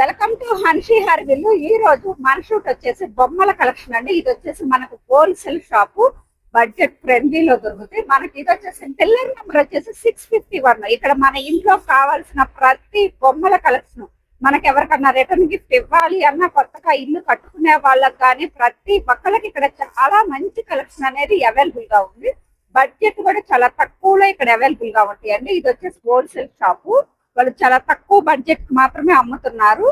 Welcome to Hanshi హర్విల్ ఈ రోజు మన షూట్ వచ్చేసి బొమ్మల కలెక్షన్ అండి. ఇది వచ్చేసి మనకు హోల్సేల్ షాపు. బడ్జెట్ ఫ్రెండ్లీలో దొరుకుతాయి మనకి ఇది వచ్చేసి పిల్లర్ నెంబర్ వచ్చేసి సిక్స్ ఫిఫ్టీ వన్. ఇక్కడ మన ఇంట్లో కావాల్సిన ప్రతి బొమ్మల కలెక్షన్ మనకి ఎవరికన్నా రిటర్న్ గిఫ్ట్ ఇవ్వాలి అన్న కొత్తగా ఇల్లు కట్టుకునే వాళ్ళకి కానీ ప్రతి ఒక్కరికి ఇక్కడ చాలా మంచి కలెక్షన్ అనేది అవైలబుల్గా ఉంది. బడ్జెట్ కూడా చాలా తక్కువలో ఇక్కడ అవైలబుల్గా ఉంటాయి అండి ఇది వచ్చేసి హోల్సేల్ షాపు. వాళ్ళు చాలా తక్కువ బడ్జెట్ మాత్రమే అమ్ముతున్నారు.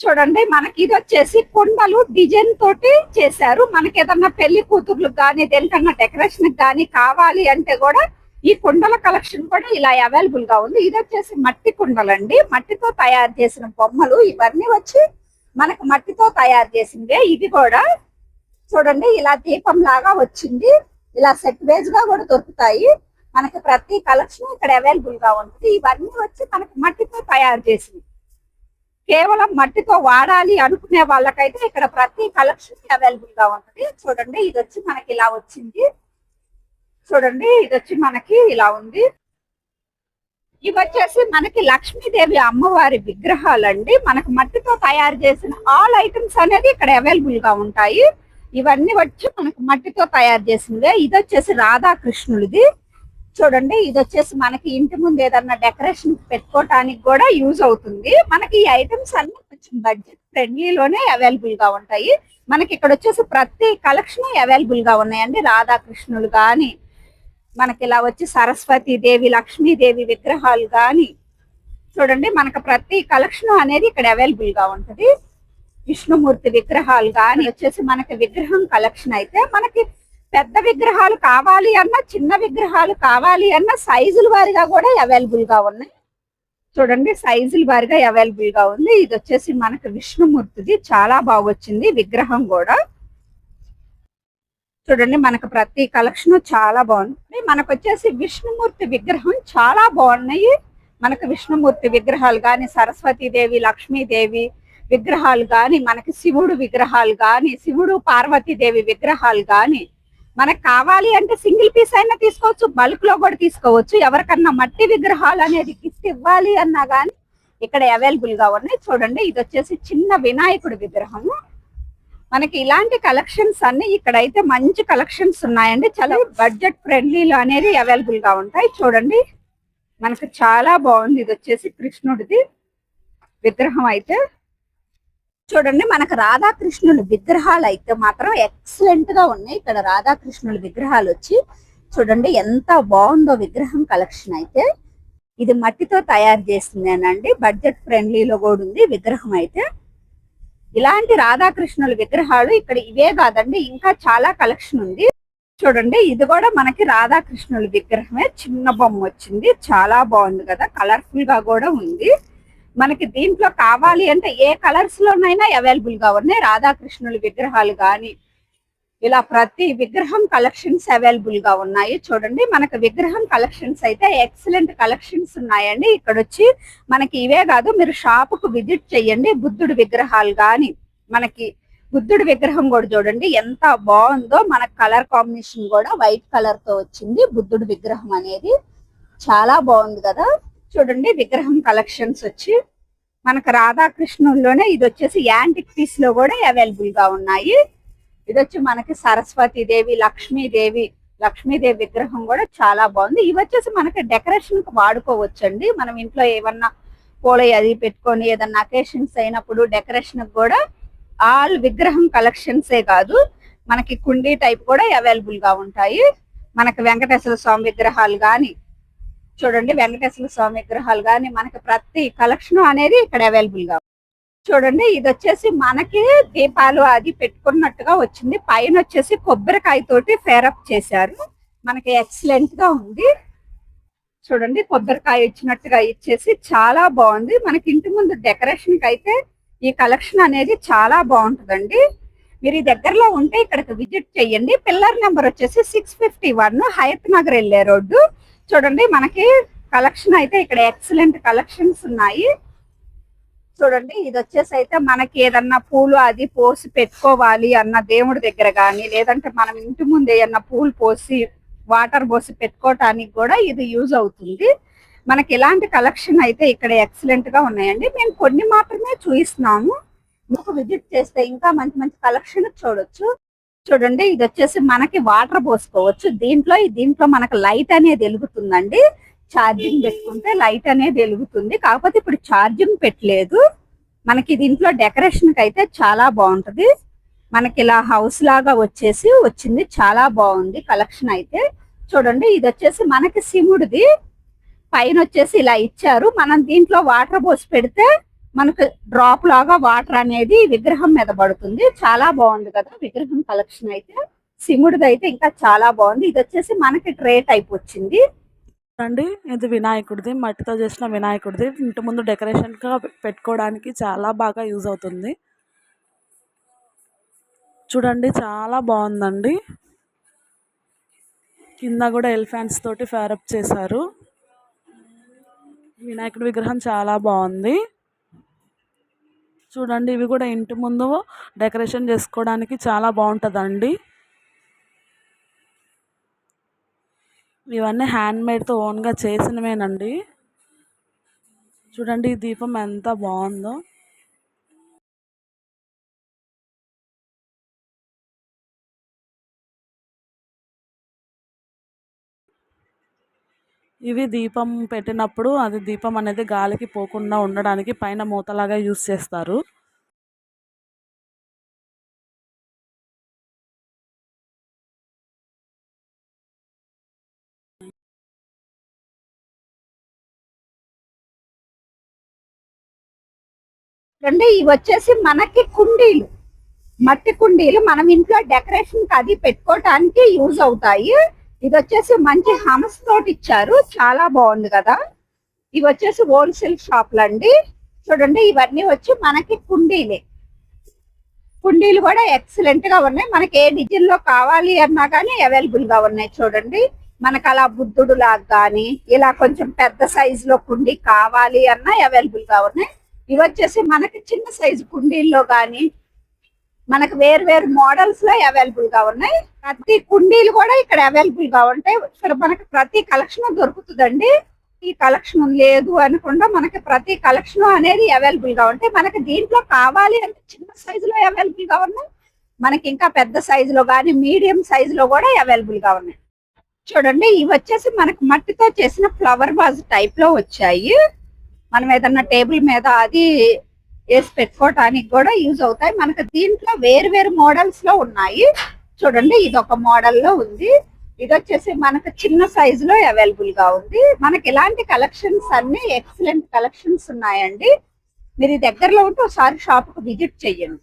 చూడండి మనకి ఇది వచ్చేసి కుండలు డిజైన్ తోటి చేశారు. మనకి ఏదన్నా పెళ్ళి కూతుర్లకు కానీ దేనికన్నా డెకరేషన్ కానీ కావాలి అంటే కూడా ఈ కుండల కలెక్షన్ కూడా ఇలా అవైలబుల్గా ఉంది. ఇది వచ్చేసి మట్టి కుండలండి. మట్టితో తయారు చేసిన బొమ్మలు ఇవన్నీ వచ్చి మనకు మట్టితో తయారు చేసిందే. ఇది కూడా చూడండి ఇలా దీపం లాగా వచ్చింది. ఇలా సెట్ వేజ్గా కూడా దొరుకుతాయి. మనకి ప్రతి కలెక్షన్ ఇక్కడ అవైలబుల్గా ఉంటుంది. ఇవన్నీ వచ్చి మనకి మట్టితో తయారు చేసింది కేవలం మట్టితో వాడాలి అనుకునే వాళ్ళకైతే ఇక్కడ ప్రతి కలెక్షన్ అవైలబుల్గా ఉంటుంది. చూడండి ఇది వచ్చి మనకి ఇలా వచ్చింది. చూడండి ఇది వచ్చి మనకి ఇలా ఉంది. ఇవి వచ్చేసి మనకి లక్ష్మీదేవి అమ్మవారి విగ్రహాలండి. మనకు మట్టితో తయారు చేసిన ఆల్ ఐటమ్స్ అనేది ఇక్కడ అవైలబుల్గా ఉంటాయి. ఇవన్నీ వచ్చి మనకు మట్టితో తయారు చేసిందే ఇది వచ్చేసి రాధాకృష్ణుడిది. చూడండి ఇది వచ్చేసి మనకి ఇంటి ముందు ఏదన్నా డెకరేషన్ పెట్టుకోవటానికి కూడా యూజ్ అవుతుంది. మనకి ఈ ఐటమ్స్ అన్ని కొంచెం బడ్జెట్ ఫ్రెండ్లీలోనే అవైలబుల్గా ఉంటాయి. మనకి ఇక్కడ వచ్చేసి ప్రతి కలెక్షన్ అవైలబుల్గా ఉన్నాయండి. రాధాకృష్ణులు కానీ మనకి ఇలా వచ్చి సరస్వతి దేవి లక్ష్మీదేవి విగ్రహాలు కానీ చూడండి మనకు ప్రతి కలెక్షన్ అనేది ఇక్కడ అవైలబుల్గా ఉంటది. విష్ణుమూర్తి విగ్రహాలు కానీ వచ్చేసి మనకి విగ్రహం కలెక్షన్ అయితే మనకి పెద్ద విగ్రహాలు కావాలి అన్నా చిన్న విగ్రహాలు కావాలి అన్నా సైజుల వారిగా కూడా అవైలబుల్గా ఉన్నాయి. చూడండి సైజుల వారిగా అవైలబుల్గా ఉంది. ఇది వచ్చేసి మనకి విష్ణుమూర్తిది. చాలా బాగా వచ్చింది విగ్రహం కూడా. చూడండి మనకు ప్రతి కలెక్షన్ చాలా బాగుంది. మనకు వచ్చేసి విష్ణుమూర్తి విగ్రహం చాలా బాగున్నాయి. మనకు విష్ణుమూర్తి విగ్రహాలు కానీ సరస్వతీదేవి లక్ష్మీదేవి విగ్రహాలు కానీ మనకి శివుడు విగ్రహాలు కానీ శివుడు పార్వతీదేవి విగ్రహాలు కానీ మనకు కావాలి అంటే సింగిల్ పీస్ అయినా తీసుకోవచ్చు బల్క్లో కూడా తీసుకోవచ్చు. ఎవరికన్నా మట్టి విగ్రహాలు అనేది గిఫ్ట్ ఇవ్వాలి అన్నా కానీ ఇక్కడ అవైలబుల్గా ఉన్నాయి. చూడండి ఇది వచ్చేసి చిన్న వినాయకుడి విగ్రహము. మనకి ఇలాంటి కలెక్షన్స్ అన్ని ఇక్కడైతే మంచి కలెక్షన్స్ ఉన్నాయండి. చాలా బడ్జెట్ ఫ్రెండ్లీలో అనేది అవైలబుల్గా ఉంటాయి. చూడండి మనకు చాలా బాగుంది. ఇది వచ్చేసి కృష్ణుడిది విగ్రహం అయితే. చూడండి మనకు రాధాకృష్ణుల విగ్రహాలు అయితే మాత్రం ఎక్సలెంట్గా ఉన్నాయి. ఇక్కడ రాధాకృష్ణుల విగ్రహాలు వచ్చి చూడండి ఎంత బాగుందో విగ్రహం కలెక్షన్ అయితే. ఇది మట్టితో తయారు చేసిందేనండి. బడ్జెట్ ఫ్రెండ్లీలో కూడా ఉంది విగ్రహం అయితే. ఇలాంటి రాధాకృష్ణుల విగ్రహాలు ఇక్కడ ఇవే కాదండి ఇంకా చాలా కలెక్షన్ ఉంది. చూడండి ఇది కూడా మనకి రాధాకృష్ణుల విగ్రహమే. చిన్న బొమ్మ వచ్చింది చాలా బాగుంది కదా కలర్ఫుల్గా కూడా ఉంది. మనకి దీంట్లో కావాలి అంటే ఏ కలర్స్ లోనైనా అవైలబుల్గా ఉన్నాయి. రాధాకృష్ణుల విగ్రహాలు కానీ ఇలా ప్రతి విగ్రహం కలెక్షన్స్ అవైలబుల్గా ఉన్నాయి. చూడండి మనకి విగ్రహం కలెక్షన్స్ అయితే ఎక్సలెంట్ కలెక్షన్స్ ఉన్నాయండి. ఇక్కడ వచ్చి మనకి ఇవే కాదు మీరు షాప్కు విజిట్ చేయండి బుద్ధుడు విగ్రహాలు కానీ మనకి బుద్ధుడి విగ్రహం కూడా చూడండి ఎంత బాగుందో. మన కలర్ కాంబినేషన్ కూడా వైట్ కలర్తో వచ్చింది. బుద్ధుడు విగ్రహం అనేది చాలా బాగుంది కదా. చూడండి విగ్రహం కలెక్షన్స్ వచ్చి మనకు రాధాకృష్ణుల్లోనే ఇది వచ్చేసి యాంటిక్ పీస్లో కూడా అవైలబుల్గా ఉన్నాయి. ఇది వచ్చి మనకి సరస్వతి దేవి లక్ష్మీదేవి లక్ష్మీదేవి విగ్రహం కూడా చాలా బాగుంది. ఇవి వచ్చేసి మనకి డెకరేషన్కి వాడుకోవచ్చండి. మనం ఇంట్లో ఏమన్నా పూల అది పెట్టుకొని ఏదన్నా అకేషన్స్ అయినప్పుడు డెకరేషన్ కూడా ఆల్ విగ్రహం కలెక్షన్స్ ఏ కాదు మనకి కుండీ టైప్ కూడా అవైలబుల్గా ఉంటాయి. మనకి వెంకటేశ్వర స్వామి విగ్రహాలు కానీ చూడండి వెంకటేశ్వర స్వామి విగ్రహాలు కానీ మనకి ప్రతి కలెక్షన్ అనేది ఇక్కడ అవైలబుల్గా చూడండి ఇది వచ్చేసి మనకి దీపాలు అది పెట్టుకున్నట్టుగా వచ్చింది. పైన వచ్చేసి కొబ్బరికాయ తోటి ఫేరప్ చేశారు. మనకి ఎక్సలెంట్గా ఉంది. చూడండి కొబ్బరికాయ ఇచ్చినట్టుగా ఇచ్చేసి చాలా బాగుంది. మనకి ఇంటి ముందు డెకరేషన్కి అయితే ఈ కలెక్షన్ అనేది చాలా బాగుంటుందండి. మీరు ఈ దగ్గరలో ఉంటే ఇక్కడికి విజిట్ చేయండి. పిల్లర్ నెంబర్ వచ్చేసి six fifty one Hayath Nagar వెళ్ళే రోడ్డు. చూడండి మనకి కలెక్షన్ అయితే ఇక్కడ ఎక్సలెంట్ కలెక్షన్స్ ఉన్నాయి. చూడండి ఇది వచ్చేసి అయితే మనకి ఏదన్నా పూలు అది పోసి పెట్టుకోవాలి అన్న దేవుడి దగ్గర కానీ లేదంటే మనం ఇంటి ముందు ఏదన్నా పూలు పోసి వాటర్ పోసి పెట్టుకోవటానికి కూడా ఇది యూజ్ అవుతుంది. మనకి ఇలాంటి కలెక్షన్ అయితే ఇక్కడ ఎక్సలెంట్గా ఉన్నాయండి. మేము కొన్ని మాత్రమే చూపిస్తున్నాము మీకు విజిట్ చేస్తే ఇంకా మంచి మంచి కలెక్షన్ చూడొచ్చు. చూడండి ఇది వచ్చేసి మనకి వాటర్ పోసుకోవచ్చు. దీంట్లో దీంట్లో మనకి లైట్ అనేది వెలుగుతుందండి. ఛార్జింగ్ పెట్టుకుంటే లైట్ అనేది వెలుగుతుంది. కాకపోతే ఇప్పుడు ఛార్జింగ్ పెట్టలేదు. మనకి దీంట్లో డెకరేషన్కి అయితే చాలా బాగుంటది. మనకి ఇలా హౌస్ లాగా వచ్చేసి వచ్చింది. చాలా బాగుంది కలెక్షన్ అయితే. చూడండి ఇది వచ్చేసి మనకి సిముడిది. పైన వచ్చేసి ఇలా ఇచ్చారు. మనం దీంట్లో వాటర్ పోసి పెడితే మనకు డ్రాప్ లాగా వాటర్ అనేది విగ్రహం మీద పడుతుంది. చాలా బాగుంది కదా విగ్రహం కలెక్షన్ అయితే. సిముడిది అయితే ఇంకా చాలా బాగుంది. ఇది వచ్చేసి మనకి ట్రే టైప్ వచ్చింది. అండి ఇది వినాయకుడిది. మట్టితో చేసిన వినాయకుడిది. ఇంటి ముందు డెకరేషన్గా పెట్టుకోవడానికి చాలా బాగా యూజ్ అవుతుంది. చూడండి చాలా బాగుందండి. కింద కూడా ఎలిఫెంట్స్ తోటి ఫేరప్ చేశారు. వినాయకుడి విగ్రహం చాలా బాగుంది. చూడండి ఇవి కూడా ఇంటి ముందు డెకరేషన్ చేసుకోవడానికి చాలా బాగుంటుందండి. ఇవన్నీ హ్యాండ్ మేడ్తో ఓన్గా చేసినవేనండి. చూడండి ఈ దీపం ఎంత బాగుందో. ఇవి దీపం పెట్టినప్పుడు అది దీపం అనేది గాలికి పోకుండా ఉండడానికి పైన మూతలాగా యూస్ చేస్తారు. అంటే ఇవి వచ్చేసి మనకి కుండీలు. మట్టి కుండీలు మనం ఇంట్లో డెకరేషన్కి అది పెట్టుకోవటానికి యూజ్ అవుతాయి. ఇది వచ్చేసి మంచి హమస్ తోటి ఇచ్చారు. చాలా బాగుంది కదా. ఇవి వచ్చేసి హోల్సేల్ షాప్లు అండి. చూడండి ఇవన్నీ వచ్చి మనకి కుండీలే. కుండీలు కూడా ఎక్సలెంట్గా ఉన్నాయి. మనకి ఏ డిజైన్లో కావాలి అన్నా కానీ అవైలబుల్గా ఉన్నాయి చూడండి. మనకు అలా బుద్ధుడు లాగా కానీ ఇలా కొంచెం పెద్ద సైజు లో కుండీ కావాలి అన్నా అవైలబుల్గా ఉన్నాయి. ఇవి వచ్చేసి మనకి చిన్న సైజు కుండీల్లో కానీ మనకు వేరు వేరు మోడల్స్లో అవైలబుల్గా ఉన్నాయి. ప్రతి కుండీలు కూడా ఇక్కడ అవైలబుల్గా ఉంటాయి ఇక్కడ మనకి ప్రతి కలెక్షన్ దొరుకుతుందండి. ఈ కలెక్షన్ లేదు అనకుండా మనకి ప్రతి కలెక్షన్ అనేది అవైలబుల్గా ఉంటాయి మనకి దీంట్లో కావాలి అంటే చిన్న సైజులో అవైలబుల్గా ఉన్నాయి. మనకి ఇంకా పెద్ద సైజులో కానీ మీడియం సైజులో కూడా అవైలబుల్గా ఉన్నాయి. చూడండి ఇవి వచ్చేసి మనకి మట్టితో చేసిన ఫ్లవర్ వాజ్ టైప్లో వచ్చాయి. మనం ఏదన్నా టేబుల్ మీద అది వేసి పెట్టుకోవటానికి కూడా యూజ్ అవుతాయి. మనకు దీంట్లో వేరు వేరు మోడల్స్లో ఉన్నాయి. చూడండి ఇది ఒక మోడల్లో ఉంది. ఇది వచ్చేసి మనకు చిన్న సైజు లో అవైలబుల్గా ఉంది. మనకి ఇలాంటి కలెక్షన్స్ అన్ని ఎక్సలెంట్ కలెక్షన్స్ ఉన్నాయండి. మీరు దగ్గరలో ఉంటే ఒకసారి షాప్కు విజిట్ చెయ్యండి.